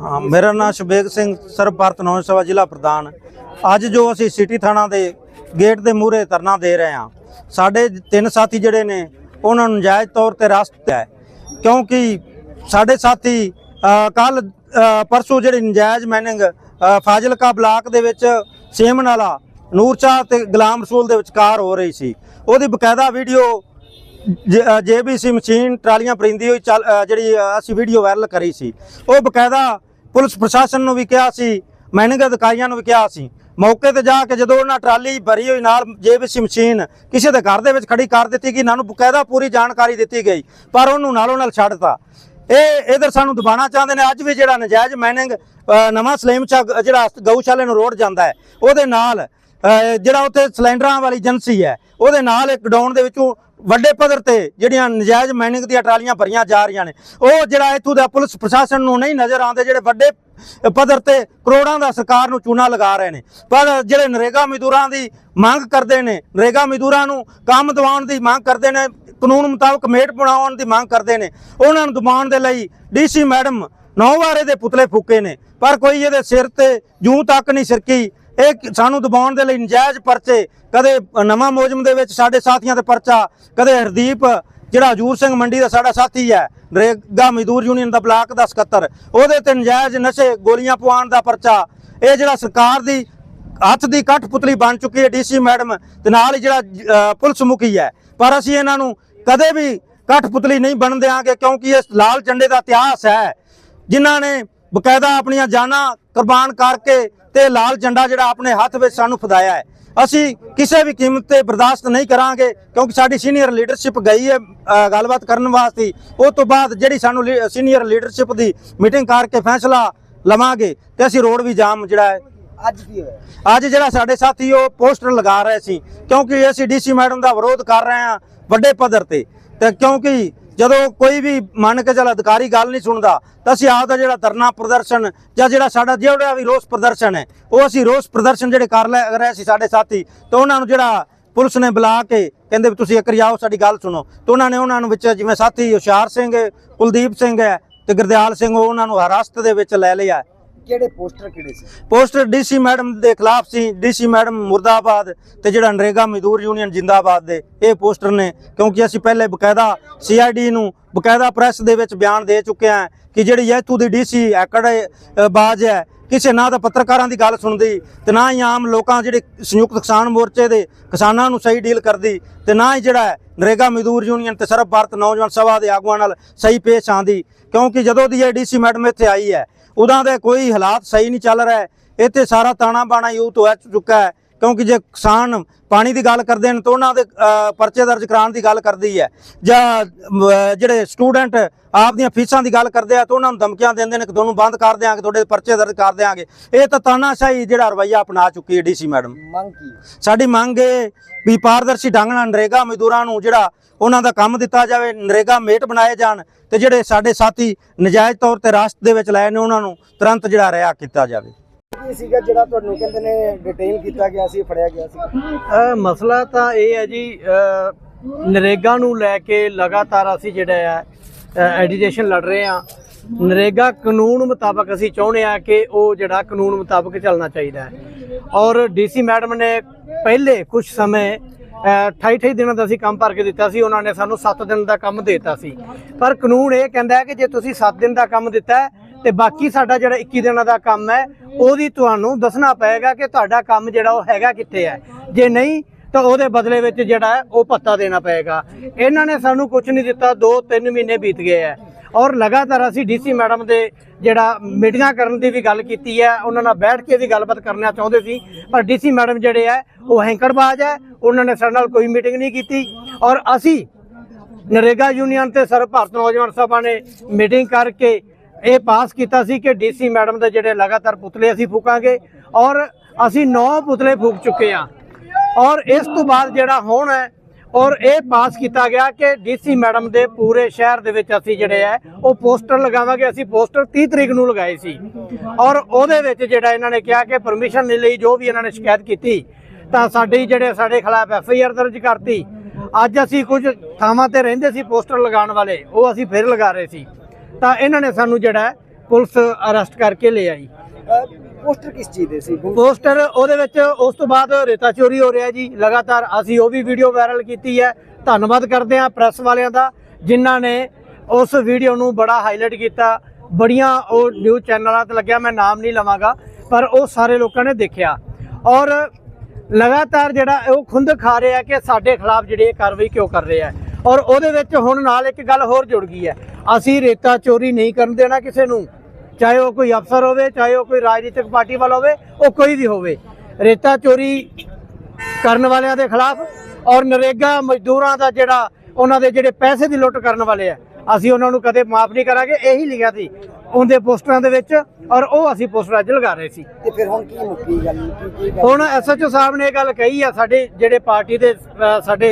ਹਾਂ, ਮੇਰਾ ਨਾਮ ਸ਼ਬੇਗ ਸਿੰਘ ਸਰਬ ਭਾਰਤ ਨੌਜ ਸਭਾ ਜ਼ਿਲ੍ਹਾ ਪ੍ਰਧਾਨ। ਅੱਜ ਜੋ ਅਸੀਂ ਸਿਟੀ ਥਾਣਾ ਦੇ ਗੇਟ ਦੇ ਮੂਹਰੇ ਧਰਨਾ ਦੇ ਰਹੇ ਹਾਂ, ਸਾਡੇ ਤਿੰਨ ਸਾਥੀ ਜਿਹੜੇ ਨੇ, ਉਹਨਾਂ ਨੂੰ ਨਜਾਇਜ਼ ਤੌਰ ਤੇ ਰਾਸਤ ਹੈ। ਕਿਉਂਕਿ ਸਾਡੇ ਸਾਥੀ ਕੱਲ ਪਰਸੋਂ ਜਿਹੜੀ ਨਜਾਇਜ਼ ਮਾਈਨਿੰਗ ਫਾਜ਼ਿਲਕਾ ਬਲਾਕ ਦੇ ਵਿੱਚ ਸੇਮਨ ਵਾਲਾ ਨੂਰ ਸ਼ਾਹ ਤੇ ਗੁਲਾਮ ਰਸੂਲ ਦੇ ਵਿਚਕਾਰ ਹੋ ਰਹੀ ਸੀ। ਉਹਦੀ ਬਕਾਇਦਾ ਵੀਡੀਓ ਜੇਬੀਸੀ ਮਸ਼ੀਨ ਟਰਾਲੀਆਂ ਪਰਿੰਦੀ ਹੋਈ ਚੱਲ ਜਿਹੜੀ ਅਸੀਂ ਵੀਡੀਓ ਵਾਇਰਲ ਕਰੀ ਸੀ। ਉਹ ਬਕਾਇਦਾ ਪੁਲਿਸ ਪ੍ਰਸ਼ਾਸਨ ਨੂੰ ਵੀ ਕਿਹਾ ਸੀ ਮੈਨਿੰਗ ਅਧਿਕਾਰੀਆਂ ਨੂੰ ਵੀ ਕਿਹਾ ਸੀ। ਮੌਕੇ ਤੇ ਜਾ ਕੇ ਜਦੋਂ ਉਹਨਾਂ ਟਰਾਲੀ ਭਰੀ ਹੋਈ ਨਾਲ ਜੇਬੀਸੀ ਮਸ਼ੀਨ ਕਿਸੇ ਦੇ ਘਰ ਦੇ ਵਿੱਚ ਖੜੀ ਕਰ ਦਿੱਤੀ ਗਈ ਇਹਨਾਂ ਨੂੰ ਬਕਾਇਦਾ ਪੂਰੀ ਜਾਣਕਾਰੀ ਦਿੱਤੀ ਗਈ, ਪਰ ਉਹਨੂੰ ਨਾਲੋਂ ਨਾਲ ਛੱਡਤਾ ਇਹ ਇਧਰ ਸਾਨੂੰ ਦਬਾਣਾ ਚਾਹੁੰਦੇ ਨੇ, ਅੱਜ ਵੀ ਜਿਹੜਾ ਨਜਾਇਜ਼ ਮੈਨਿੰਗ ਨਵਾਂ ਸਲੇਮ ਚਾ ਜਿਹੜਾ ਗਊਸ਼ਾਲੇ ਨੂੰ ਰੋਡ ਜਾਂਦਾ ਹੈ, ਉਹਦੇ ਨਾਲ ਜਿਹੜਾ ਉੱਥੇ ਸਿਲੰਡਰਾਂ ਵਾਲੀ ਏਜੰਸੀ ਹੈ, ਉਹਦੇ ਨਾਲ ਇੱਕ ਡਾਊਨ ਦੇ ਵਿੱਚੋਂ ਵੱਡੇ ਪੱਧਰ ਤੇ ਜਿਹੜੀਆਂ ਨਜਾਇਜ਼ ਮਾਈਨਿੰਗ ਦੀਆਂ ਟਰਾਲੀਆਂ ਭਰੀਆਂ ਜਾ ਰਹੀਆਂ ਨੇ, ਉਹ ਜਿਹੜਾ ਇੱਥੋਂ ਦਾ ਪੁਲਿਸ ਪ੍ਰਸ਼ਾਸਨ ਨੂੰ ਨਹੀਂ ਨਜ਼ਰ ਆਉਂਦੇ, ਜਿਹੜੇ ਵੱਡੇ ਪੱਧਰ ਤੇ ਕਰੋੜਾਂ ਦਾ ਸਰਕਾਰ ਨੂੰ ਚੂਨਾ ਲਗਾ ਰਹੇ ਨੇ। ਪਰ ਜਿਹੜੇ ਨਰੇਗਾ ਮਜ਼ਦੂਰਾਂ ਦੀ ਮੰਗ ਕਰਦੇ ਨੇ, ਨਰੇਗਾ ਮਜ਼ਦੂਰਾਂ ਨੂੰ ਕੰਮ ਦਿਵਾਉਣ ਦੀ ਮੰਗ ਕਰਦੇ ਨੇ, ਕਾਨੂੰਨ ਮੁਤਾਬਕ ਮੇਟ ਬਣਾਉਣ ਦੀ ਮੰਗ ਕਰਦੇ ਨੇ, ਉਹਨਾਂ ਨੂੰ ਦਬਾਉਣ ਦੇ ਲਈ ਡੀਸੀ ਮੈਡਮ ਨੌ ਵਾਰੇ ਦੇ ਪੁਤਲੇ ਫੂਕੇ ਨੇ। ਪਰ ਕੋਈ ਇਹਦੇ ਸਿਰ ਤੇ ਜੂੰ ਤੱਕ ਨਹੀਂ ਸਿਰਕੀ ਇਹ ਸਾਨੂੰ ਦਬਾਉਣ ਦੇ ਲਈ ਨਜਾਇਜ਼ ਪਰਚੇ, ਕਦੇ ਨਵਾਂ ਮੌਜਮ ਦੇ ਵਿੱਚ ਸਾਡੇ ਸਾਥੀਆਂ ਤੇ ਪਰਚਾ, ਕਦੇ ਹਰਦੀਪ, ਜਿਹੜਾ ਹਜੂਰ ਸਿੰਘ ਮੰਡੀ ਦਾ ਸਾਡਾ ਸਾਥੀ ਹੈ ਨਰੇਗਾ ਮਜ਼ਦੂਰ ਯੂਨੀਅਨ ਦਾ ਬਲਾਕ ਦਾ ਸਕੱਤਰ, ਉਹਦੇ ਤੇ ਨਜਾਇਜ਼ ਨਸ਼ੇ ਗੋਲੀਆਂ ਪਵਾਉਣ ਦਾ ਪਰਚਾ। ਇਹ ਜਿਹੜਾ ਸਰਕਾਰ ਦੀ ਹੱਥ ਦੀ ਕੱਠ ਪੁਤਲੀ ਬਣ ਚੁੱਕੀ ਹੈ ਡੀਸੀ ਮੈਡਮ ਤੇ ਨਾਲ ਹੀ ਜਿਹੜਾ ਪੁਲਿਸ ਮੁਖੀ ਹੈ। ਪਰ ਅਸੀਂ ਇਹਨਾਂ ਨੂੰ ਕਦੇ ਵੀ ਕੱਠ ਪੁਤਲੀ ਨਹੀਂ ਬਣ ਦਿਆਂਗੇ, ਕਿਉਂਕਿ ਇਹ ਲਾਲ ਝੰਡੇ ਦਾ ਇਤਿਹਾਸ ਹੈ। ਜਿਨ੍ਹਾਂ ਨੇ ਬਕਾਇਦਾ ਆਪਣੀਆਂ ਜਾਨਾਂ ਕੁਰਬਾਨ ਕਰਕੇ ਤੇ ਲਾਲ ਝੰਡਾ ਜਿਹੜਾ ਆਪਣੇ ਹੱਥ ਵਿੱਚ ਸਾਨੂੰ ਫਦਾਇਆ ਹੈ। ਅਸੀਂ ਕਿਸੇ ਵੀ ਕੀਮਤ ਤੇ ਬਰਦਾਸ਼ਤ ਨਹੀਂ ਕਰਾਂਗੇ ਕਿਉਂਕਿ ਸਾਡੀ ਸੀਨੀਅਰ ਲੀਡਰਸ਼ਿਪ ਗਈ ਹੈ ਗੱਲਬਾਤ ਕਰਨ ਵਾਸਤੇ। ਉਸ ਤੋਂ ਬਾਅਦ ਜਿਹੜੀ ਸਾਨੂੰ ਸੀਨੀਅਰ ਲੀਡਰਸ਼ਿਪ ਦੀ ਮੀਟਿੰਗ ਕਰਕੇ ਫੈਸਲਾ ਲਵਾਂਗੇ ਤੇ ਅਸੀਂ ਰੋਡ ਵੀ ਜਾਮ ਜਿਹੜਾ ਹੈ ਅੱਜ ਕੀ ਹੋਇਆ? ਅੱਜ ਜਿਹੜਾ ਸਾਡੇ ਸਾਥੀ ਉਹ ਪੋਸਟਰ ਲਗਾ ਰਹੇ ਸੀ ਕਿਉਂਕਿ ਅਸੀਂ ਡੀਸੀ ਮੈਡਮ ਦਾ ਵਿਰੋਧ ਕਰ ਰਹੇ ਹਾਂ ਵੱਡੇ ਪੱਧਰ ਤੇ। ਤੇ ਕਿਉਂਕਿ ਜਦੋਂ ਕੋਈ ਵੀ ਮੰਨ ਕੇ ਚੱਲ ਅਧਿਕਾਰੀ ਗੱਲ ਨਹੀਂ ਸੁਣਦਾ, ਤਾਂ ਅਸੀਂ ਆਪ ਦਾ ਜਿਹੜਾ ਧਰਨਾ ਪ੍ਰਦਰਸ਼ਨ ਜਾਂ ਜਿਹੜਾ ਸਾਡਾ ਜਿਹੜਾ ਵੀ ਰੋਸ ਪ੍ਰਦਰਸ਼ਨ ਹੈ, ਉਹ ਅਸੀਂ ਰੋਸ ਪ੍ਰਦਰਸ਼ਨ ਜਿਹੜੇ ਕਰ ਲੈ ਰਹੇ ਸੀ ਸਾਡੇ ਸਾਥੀ, ਤਾਂ ਉਹਨਾਂ ਨੂੰ ਜਿਹੜਾ ਪੁਲਿਸ ਨੇ ਬੁਲਾ ਕੇ ਕਹਿੰਦੇ ਵੀ ਤੁਸੀਂ ਇੱਕ ਵਾਰੀ ਆਓ, ਸਾਡੀ ਗੱਲ ਸੁਣੋ। ਤਾਂ ਉਹਨਾਂ ਨੇ ਉਹਨਾਂ ਨੂੰ ਵਿੱਚ ਜਿਵੇਂ ਸਾਥੀ ਹੁਸ਼ਿਆਰ ਸਿੰਘ, ਕੁਲਦੀਪ ਸਿੰਘ ਹੈ ਤੇ ਗੁਰਦਿਆਲ ਸਿੰਘ ਉਹਨਾਂ ਨੂੰ ਹਿਰਾਸਤ ਦੇ ਵਿੱਚ ਲੈ ਲਿਆ। ਕਿਹੜੇ ਪੋਸਟਰ ਕਿਹੜੇ ਸੀ? ਪੋਸਟਰ ਡੀਸੀ ਮੈਡਮ ਦੇ ਖਿਲਾਫ ਸੀ ਡੀਸੀ ਮੈਡਮ ਮੁਰਦਾਬਾਦ ਤੇ ਜਿਹੜਾ ਨਰੇਗਾ ਮਜ਼ਦੂਰ ਯੂਨੀਅਨ ਜਿੰਦਾਬਾਦ ਦੇ ਇਹ ਪੋਸਟਰ ਨੇ ਕਿਉਂਕਿ ਅਸੀਂ ਪਹਿਲੇ ਬਕਾਇਦਾ ਸੀਆਈਡੀ ਨੂੰ ਬਕਾਇਦਾ ਪ੍ਰੈਸ ਦੇ ਵਿੱਚ ਬਿਆਨ ਦੇ ਚੁੱਕੇ ਹਾਂ ਕਿ ਜਿਹੜੀ ਇੱਥੋਂ ਦੀ ਡੀਸੀ ਐਕੜ ਅ, ਬਾਜ ਹੈ ਕਿਸੇ ਨਾ ਤਾਂ ਪੱਤਰਕਾਰਾਂ ਦੀ ਗੱਲ ਸੁਣਦੀ ਤੇ ਨਾ ਹੀ ਆਮ ਲੋਕਾਂ ਜਿਹੜੇ ਸੰਯੁਕਤ ਕਿਸਾਨ ਮੋਰਚੇ ਦੇ ਕਿਸਾਨਾਂ ਨੂੰ ਸਹੀ ਡੀਲ ਕਰਦੀ ਤੇ ਨਾ ਹੀ ਜਿਹੜਾ ਨਰੇਗਾ ਮਜ਼ਦੂਰ ਯੂਨੀਅਨ ਤੇ ਸਰਬ ਭਾਰਤ ਨੌਜਵਾਨ ਸਭਾ ਦੇ ਆਗੂਆਂ ਨਾਲ ਸਹੀ ਪੇਸ਼ ਆਂਦੀ ਕਿਉਂਕਿ ਜਦੋਂ ਦੀ ਇਹ ਡੀਸੀ ਮੈਡਮ ਇੱਥੇ ਆਈ ਹੈ ਉਦਾਂ ਦੇ ਕੋਈ ਹਾਲਾਤ ਸਹੀ ਨਹੀਂ ਚੱਲ ਰਿਹਾ। ਇੱਥੇ ਸਾਰਾ ਤਾਣਾ ਬਾਣਾ ਯੂਥ ਹੋ ਚੁੱਕਾ ਹੈ ਕਿਉਂਕਿ ਜੇ ਕਿਸਾਨ ਪਾਣੀ ਦੀ ਗੱਲ ਕਰਦੇ ਨੇ ਤਾਂ ਉਹਨਾਂ ਦੇ ਪਰਚੇ ਦਰਜ ਕਰਾਉਣ ਦੀ ਗੱਲ ਕਰਦੀ ਹੈ। ਜਾਂ ਜਿਹੜੇ ਸਟੂਡੈਂਟ ਆਪਦੀਆਂ ਫੀਸਾਂ ਦੀ ਗੱਲ ਕਰਦੇ ਆ ਤਾਂ ਉਹਨਾਂ ਨੂੰ ਧਮਕੀਆਂ ਦਿੰਦੇ ਨੇ ਕਿ ਤੁਹਾਨੂੰ ਬੰਦ ਕਰ ਦਿਆਂਗੇ ਤੁਹਾਡੇ ਪਰਚੇ ਦਰਜ ਕਰ ਦਿਆਂਗੇ। ਇਹ ਤਾਂ ਤਾਨਾਸ਼ਾਹੀ ਜਿਹੜਾ ਰਵਈਆ ਅਪਣਾ ਚੁੱਕੀ ਹੈ ਡੀਸੀ ਮੈਡਮ। ਮੰਗ ਕੀ? ਸਾਡੀ ਮੰਗ ਹੈ ਵੀ ਪਾਰਦਰਸ਼ੀ ਢੰਗ ਨਾਲ ਨਰੇਗਾ ਮਜ਼ਦੂਰਾਂ ਨੂੰ ਜਿਹੜਾ ਉਹਨਾਂ ਦਾ ਕੰਮ ਦਿੱਤਾ ਜਾਵੇ ਨਰੇਗਾ ਮੇਟ ਬਣਾਏ ਜਾਣ ਤੇ ਜਿਹੜੇ ਸਾਡੇ ਸਾਥੀ ਨਜਾਇਜ਼ ਤੌਰ ਤੇ ਰਾਸਤ ਦੇ ਵਿੱਚ ਲਏ ਨੇ ਉਹਨਾਂ ਨੂੰ ਤੁਰੰਤ ਜਿਹੜਾ ਰਿਹਾ ਕੀਤਾ ਜਾਵੇ। ਕੀ ਸੀਗਾ ਜਿਹੜਾ ਤੁਹਾਨੂੰ ਕਹਿੰਦੇ ਨੇ ਡਿਟੇਲ ਕੀਤਾ ਗਿਆ ਸੀ ਫੜਿਆ ਗਿਆ ਸੀ। ਮਸਲਾ ਤਾਂ ਇਹ ਹੈ ਜੀ ਨਰੇਗਾ ਨੂੰ ਲੈ ਕੇ ਲਗਾਤਾਰ ਅਸੀਂ ਜਿਹੜਾ ਹੈ ਐਡੀਟੇਸ਼ਨ ਲੜ ਰਹੇ ਹਾਂ। ਨਰੇਗਾ ਕਾਨੂੰਨ ਮੁਤਾਬਕ ਅਸੀਂ ਚਾਹੁੰਦੇ ਆ ਕਿ ਉਹ ਜਿਹੜਾ ਕਾਨੂੰਨ ਮੁਤਾਬਕ ਚੱਲਣਾ ਚਾਹੀਦਾ ਹੈ। ਔਰ ਡੀਸੀ ਮੈਡਮ ਨੇ ਪਹਿਲੇ ਕੁਝ ਸਮੇਂ 28 ਦਿਨਾਂ ਦਾ ਅਸੀਂ ਕੰਮ ਭਰ ਕੇ ਦਿੱਤਾ ਸੀ, ਉਹਨਾਂ ਨੇ ਸਾਨੂੰ 7 ਦਿਨ ਦਾ ਕੰਮ ਦੇ ਦਿੱਤਾ ਸੀ। ਪਰ ਕਾਨੂੰਨ ਇਹ ਕਹਿੰਦਾ ਹੈ ਕਿ ਜੇ ਤੁਸੀਂ 7 ਦਿਨ ਦਾ ਕੰਮ ਦਿੱਤਾ ਹੈ, ਤੇ ਬਾਕੀ ਸਾਡਾ ਜਿਹੜਾ 21 ਦਿਨਾਂ ਦਾ ਕੰਮ ਹੈ, ਉਹਦੀ ਤੁਹਾਨੂੰ ਦੱਸਣਾ ਪਏਗਾ ਕਿ ਤੁਹਾਡਾ ਕੰਮ ਜਿਹੜਾ ਉਹ ਹੈਗਾ ਕਿੱਥੇ ਹੈ। ਜੇ ਨਹੀਂ, ਤਾਂ ਉਹਦੇ ਬਦਲੇ ਵਿੱਚ ਜਿਹੜਾ ਉਹ ਪੱਤਾ ਦੇਣਾ ਪਏਗਾ। ਇਹਨਾਂ ਨੇ ਸਾਨੂੰ ਕੁਝ ਨਹੀਂ ਦਿੱਤਾ 2-3 ਮਹੀਨੇ ਬੀਤ ਗਏ ਹੈ। ਔਰ ਲਗਾਤਾਰ ਅਸੀਂ ਡੀਸੀ ਮੈਡਮ ਦੇ ਜਿਹੜਾ ਮੀਟਿੰਗਾਂ ਕਰਨ ਦੀ ਵੀ ਗੱਲ ਕੀਤੀ ਹੈ, ਉਹਨਾਂ ਨਾਲ ਬੈਠ ਕੇ ਵੀ ਗੱਲਬਾਤ ਕਰਨਾ ਚਾਹੁੰਦੇ ਸੀ, ਪਰ ਡੀਸੀ ਮੈਡਮ ਜਿਹੜੇ ਹੈ, ਉਹ ਹੈਂਕੜਬਾਜ਼ ਹੈ ਉਹਨਾਂ ਨੇ ਸਾਡੇ ਨਾਲ ਕੋਈ ਮੀਟਿੰਗ ਨਹੀਂ ਕੀਤੀ ਔਰ ਅਸੀਂ ਨਰੇਗਾ ਯੂਨੀਅਨ ਤੇ ਸਰਬ ਭਾਰਤ ਨੌਜਵਾਨ ਸਭਾ ਨੇ ਮੀਟਿੰਗ ਕਰਕੇ ਇਹ ਪਾਸ ਕੀਤਾ ਸੀ ਕਿ ਡੀਸੀ ਮੈਡਮ ਦੇ ਜਿਹੜੇ ਲਗਾਤਾਰ ਪੁਤਲੇ ਅਸੀਂ ਫੂਕਾਂਗੇ ਔਰ ਅਸੀਂ 9 ਪੁਤਲੇ ਫੂਕ ਚੁੱਕੇ ਹਾਂ ਔਰ ਇਸ ਤੋਂ ਬਾਅਦ ਜਿਹੜਾ ਹੁਣ ਹੈ ਔਰ ਇਹ ਪਾਸ ਕੀਤਾ ਗਿਆ ਕਿ ਡੀਸੀ ਮੈਡਮ ਦੇ ਪੂਰੇ ਸ਼ਹਿਰ ਦੇ ਵਿੱਚ ਅਸੀਂ ਜਿਹੜੇ ਹੈ, ਉਹ ਪੋਸਟਰ ਲਗਾਵਾਂਗੇ। ਅਸੀਂ ਪੋਸਟਰ 30 ਤਰੀਕ ਨੂੰ ਲਗਾਏ ਸੀ। ਔਰ ਉਹਦੇ ਵਿੱਚ ਜਿਹੜਾ ਇਹਨਾਂ ਨੇ ਕਿਹਾ ਕਿ ਪਰਮਿਸ਼ਨ ਨਹੀਂ ਲਈ, ਜੋ ਵੀ ਇਹਨਾਂ ਨੇ ਸ਼ਿਕਾਇਤ ਕੀਤੀ ਤਾਂ ਸਾਡੀ ਜਿਹੜੇ ਸਾਡੇ ਖਿਲਾਫ ਐਫ ਆਈ ਆਰ ਦਰਜ ਕਰਤੀ। ਅੱਜ ਅਸੀਂ ਕੁਝ ਥਾਵਾਂ ਤੇ ਰਹਿੰਦੇ ਸੀ ਪੋਸਟਰ ਲਗਾਉਣ ਵਾਲੇ ਉਹ ਅਸੀਂ ਫਿਰ ਲਗਾ ਰਹੇ ਸੀ। ਤਾਂ ਇਹਨਾਂ ਨੇ ਸਾਨੂੰ ਜਿਹੜਾ ਪੁਲਿਸ ਅਰੈਸਟ ਕਰਕੇ ਲੈ ਆਈ। ਪੋਸਟਰ ਕਿਸ ਚੀਜ਼ ਦੇ ਸੀ? ਪੋਸਟਰ ਉਹਦੇ ਵਿੱਚ ਉਸ ਤੋਂ ਬਾਅਦ ਰੇਤਾ ਚੋਰੀ ਹੋ ਰਿਹਾ ਜੀ। ਲਗਾਤਾਰ ਅਸੀਂ ਉਹ ਵੀ ਵੀਡੀਓ ਵਾਇਰਲ ਕੀਤੀ ਹੈ। ਧੰਨਵਾਦ ਕਰਦੇ ਹਾਂ ਪ੍ਰੈਸ ਵਾਲਿਆਂ ਦਾ ਜਿਨ੍ਹਾਂ ਨੇ ਉਸ ਵੀਡੀਓ ਨੂੰ ਬੜਾ ਹਾਈਲਾਈਟ ਕੀਤਾ। ਬੜੀਆਂ ਉਹ ਨਿਊਜ਼ ਚੈਨਲਾਂ ਤੇ ਲੱਗਿਆ ਮੈਂ ਨਾਮ ਨਹੀਂ ਲਵਾਂਗਾ ਪਰ ਉਹ ਸਾਰੇ ਲੋਕਾਂ ਨੇ ਦੇਖਿਆ। ਔਰ ਲਗਾਤਾਰ ਜਿਹੜਾ ਉਹ ਖੁੰਦ ਖਾ ਰਿਹਾ ਕਿ ਸਾਡੇ ਖਿਲਾਫ ਜਿਹੜੇ ਕਾਰਵਾਈ ਕਿਉਂ ਕਰ ਰਿਹਾ ਹੈ। ਔਰ ਉਹਦੇ ਵਿੱਚ ਹੁਣ ਨਾਲ ਇੱਕ ਗੱਲ ਹੋਰ ਜੁੜ ਗਈ ਹੈ। ਅਸੀਂ ਰੇਤਾ ਚੋਰੀ ਨਹੀਂ ਕਰਨ ਦੇਣਾ ਕਿਸੇ ਨੂੰ। ਚਾਹੇ ਉਹ ਕੋਈ ਅਫਸਰ ਹੋਵੇ, ਚਾਹੇ ਉਹ ਕੋਈ ਰਾਜਨੀਤਿਕ ਪਾਰਟੀ ਵਾਲਾ ਹੋਵੇ, ਉਹ ਕੋਈ ਵੀ ਹੋਵੇ। ਰੇਤਾ ਚੋਰੀ ਕਰਨ ਵਾਲਿਆਂ ਦੇ ਖਿਲਾਫ ਔਰ ਨਰੇਗਾ ਮਜ਼ਦੂਰਾਂ ਦਾ ਜਿਹੜਾ ਉਹਨਾਂ ਦੇ ਜਿਹੜੇ ਪੈਸੇ ਦੀ ਲੁੱਟ ਕਰਨ ਵਾਲੇ ਆ ਅਸੀਂ ਉਹਨਾਂ ਨੂੰ ਕਦੇ ਮਾਫ ਨਹੀਂ ਕਰਾਂਗੇ ਇਹੀ ਲਿਖਿਆ ਸੀ ਉਹਦੇ ਪੋਸਟਰਾਂ ਦੇ ਵਿੱਚ ਔਰ ਉਹ ਅਸੀਂ ਪੋਸਟਰ ਅੱਜ ਲਗਾ ਰਹੇ ਸੀ। ਤੇ ਫਿਰ ਹੁਣ ਕੀ ਮੁੱਕੀ ਗੱਲ ਕੀ ਹੁਣ ਐਸਐਚਓ ਸਾਹਿਬ ਨੇ ਇਹ ਗੱਲ ਕਹੀ ਆ ਸਾਡੇ ਜਿਹੜੇ ਪਾਰਟੀ ਦੇ ਸਾਡੇ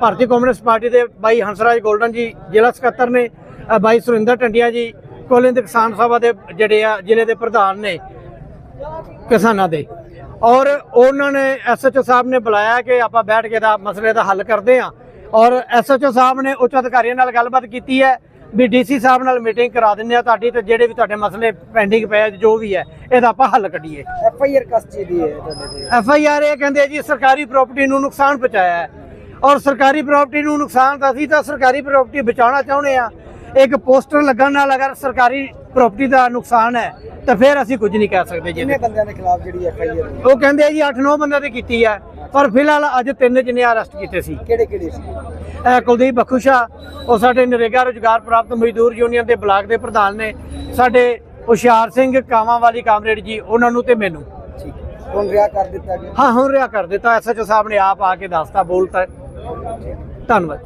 ਭਾਰਤੀ ਕਮਿਊਨਿਸਟ ਪਾਰਟੀ ਦੇ ਬਾਈ ਹੰਸਰਾਜ ਗੋਲਡਨ ਜੀ ਜ਼ਿਲ੍ਹਾ ਸਕੱਤਰ ਨੇ ਬਾਈ ਸੁਰਿੰਦਰ ਟੰਡਿਆ ਜੀ ਕੋਲਿੰਦ ਕਿਸਾਨ ਸਭਾ ਦੇ ਜਿਹੜੇ ਆ ਜ਼ਿਲ੍ਹੇ ਦੇ ਪ੍ਰਧਾਨ ਨੇ ਕਿਸਾਨਾਂ ਦੇ। ਔਰ ਉਹਨਾਂ ਨੇ ਐਸਐਚਓ ਸਾਹਿਬ ਨੇ ਬੁਲਾਇਆ ਕਿ ਆਪਾਂ ਬੈਠ ਕੇ ਦਾ ਮਸਲੇ ਦਾ ਹੱਲ ਕਰਦੇ ਹਾਂ ਔਰ ਐਸਐਚਓ ਸਾਹਿਬ ਨੇ ਉੱਚ ਅਧਿਕਾਰੀਆਂ ਨਾਲ ਗੱਲਬਾਤ ਕੀਤੀ ਹੈ ਵੀ ਡੀਸੀ ਸਾਹਿਬ ਨਾਲ ਮੀਟਿੰਗ ਕਰਾ ਦਿੰਦੇ ਆ ਤੁਹਾਡੀ ਤੇ ਜਿਹੜੇ ਵੀ ਤੁਹਾਡੇ ਮਸਲੇ ਪੈਂਡਿੰਗ ਪਏ ਜੋ ਵੀ ਹੈ ਇਹਦਾ ਆਪਾਂ ਹੱਲ ਕੱਢੀਏ। ਐਫ ਆਈ ਆਰ ਕਿਸ ਚੀਜ਼ ਦੀ ਹੈ ਤੁਹਾਡੇ ਤੇ? ਐਫ ਆਈ ਆਰ ਇਹ ਕਹਿੰਦੇ ਜੀ ਸਰਕਾਰੀ ਪ੍ਰਾਪਰਟੀ ਨੂੰ ਨੁਕਸਾਨ ਪਹੁੰਚਾਇਆ ਹੈ। ਔਰ ਸਰਕਾਰੀ ਪ੍ਰਾਪਰਟੀ ਨੂੰ ਨੁਕਸਾਨ ਤਾਂ ਅਸੀਂ ਤਾਂ ਸਰਕਾਰੀ ਪ੍ਰਾਪਰਟੀ ਬਚਾਉਣਾ ਚਾਹੁੰਦੇ ਆ ਇੱਕ ਪੋਸਟਰ ਲੱਗਣ ਨਾਲ ਅਗਰ ਸਰਕਾਰੀ ਪ੍ਰਾਪਰਟੀ ਦਾ ਨੁਕਸਾਨ ਹੈ ਤਾਂ ਫਿਰ ਅਸੀਂ ਕੁਝ ਨਹੀਂ ਕਹਿ ਸਕਦੇ ਜੀ ਕਿੰਨੇ ਇਹਦੇ। ਬੰਦਿਆਂ ਦੇ ਖਿਲਾਫ ਜਿਹੜੀ ਐਫ ਆਈ ਆਰ ਉਹ ਕਹਿੰਦੇ ਆ ਜੀ 8-9 ਬੰਦਿਆਂ ਤੇ ਕੀਤੀ ਹੈ ਪਰ ਫਿਲਹਾਲ ਅੱਜ ਤਿੰਨ ਜਿਹਨੇ ਅਰੈਸਟ ਕੀਤੇ ਸੀ। ਕਿਹੜੇ ਕਿਹੜੇ ਸੀ? ਇਹ ਕੁਲਦੀਪ ਬਖੂਸ਼ਾ ਉਹ ਸਾਡੇ ਨਰੇਗਾ ਰੁਜ਼ਗਾਰ ਪ੍ਰਾਪਤ ਮਜ਼ਦੂਰ ਯੂਨੀਅਨ ਦੇ ਬਲਾਕ ਦੇ ਪ੍ਰਧਾਨ ਨੇ। ਸਾਡੇ ਹੁਸ਼ਿਆਰ ਸਿੰਘ ਕਾਵਾਂ ਵਾਲੀ ਕਾਮਰੇਡ ਜੀ ਉਹਨਾਂ ਨੂੰ ਤੇ ਮੈਨੂੰ। ਠੀਕ। ਹੁਣ ਰਿਆ ਕਰ ਦਿੱਤਾ ਗਿਆ ਹਾਂ ਹੁਣ ਰਿਆ ਕਰ ਦਿੱਤਾ। ਐਸਐਚਓ ਸਾਹਿਬ ਨੇ ਆਪ ਆ ਕੇ ਦੱਸਤਾ ਬੋਲਤਾ। ਧੰਨਵਾਦ।